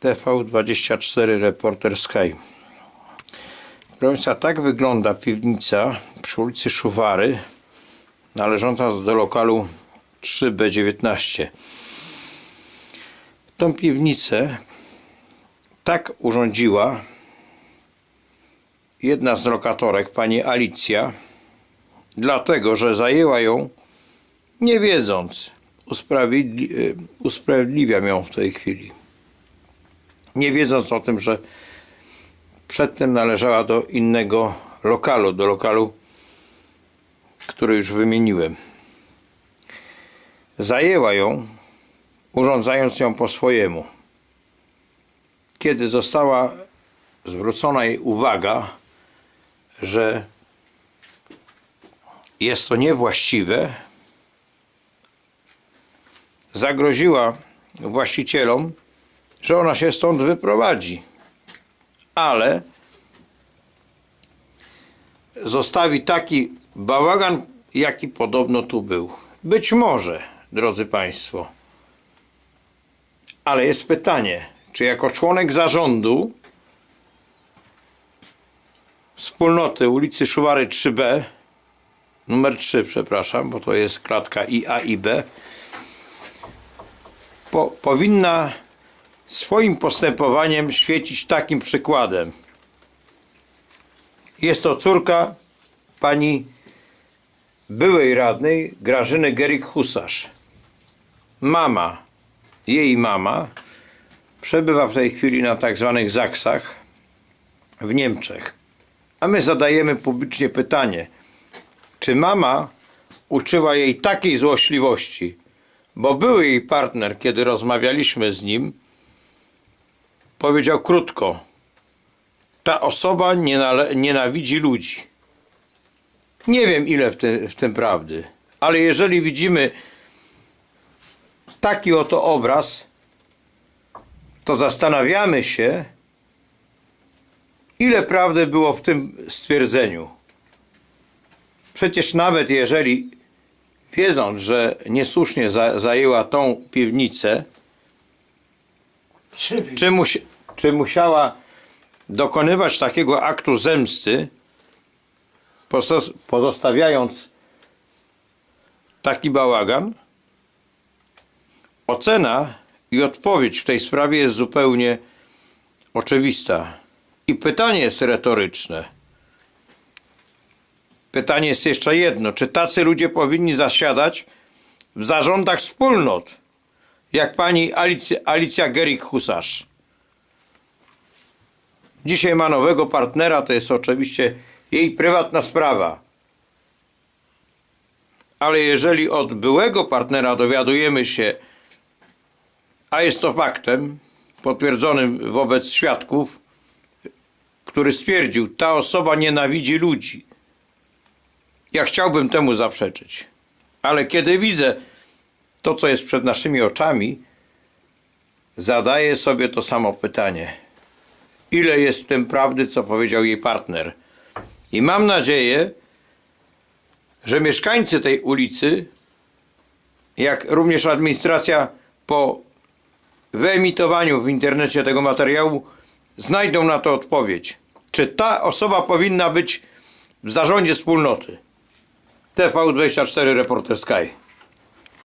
TV24 Reporter Sky. Proszę tak wygląda piwnica przy ulicy Szuwary, należąca do lokalu 3B19. Tą piwnicę tak urządziła jedna z lokatorek, pani Alicja, dlatego, że zajęła ją nie wiedząc. Usprawiedli- y, usprawiedliwiam ją w tej chwili. Nie wiedząc o tym, że przedtem należała do innego lokalu, do lokalu, który już wymieniłem. Zajęła ją, urządzając ją po swojemu. Kiedy została zwrócona jej uwaga, że jest to niewłaściwe, zagroziła właścicielom, że ona się stąd wyprowadzi, ale zostawi taki bałagan, jaki podobno tu był. Być może, drodzy Państwo. Ale jest pytanie, czy jako członek zarządu wspólnoty ulicy Szuwary 3B, numer 3, przepraszam, bo to jest klatka i A i B, po, powinna swoim postępowaniem świecić takim przykładem. Jest to córka pani byłej radnej Grażyny Gerik-Husarz. Mama, jej mama, przebywa w tej chwili na tak zwanych zaksach w Niemczech. A my zadajemy publicznie pytanie, czy mama uczyła jej takiej złośliwości, bo były jej partner, kiedy rozmawialiśmy z nim, powiedział krótko: Ta osoba nienawidzi ludzi. Nie wiem, ile w, tym- w tym prawdy, ale jeżeli widzimy taki oto obraz, to zastanawiamy się, ile prawdy było w tym stwierdzeniu. Przecież nawet jeżeli wiedząc, że niesłusznie za, zajęła tą piwnicę, czy, czy musiała dokonywać takiego aktu zemsty, pozos- pozostawiając taki bałagan? Ocena i odpowiedź w tej sprawie jest zupełnie oczywista. I pytanie jest retoryczne. Pytanie jest jeszcze jedno: czy tacy ludzie powinni zasiadać w zarządach wspólnot, jak pani Alicja, Alicja Gerik-Husarz? Dzisiaj ma nowego partnera, to jest oczywiście jej prywatna sprawa. Ale jeżeli od byłego partnera dowiadujemy się, a jest to faktem potwierdzonym wobec świadków, który stwierdził, ta osoba nienawidzi ludzi. Ja chciałbym temu zaprzeczyć. Ale kiedy widzę to, co jest przed naszymi oczami, zadaję sobie to samo pytanie. Ile jest w tym prawdy, co powiedział jej partner? I mam nadzieję, że mieszkańcy tej ulicy, jak również administracja po wyemitowaniu w internecie tego materiału, znajdą na to odpowiedź. Czy ta osoba powinna być w zarządzie wspólnoty? TV24 Reporter Sky.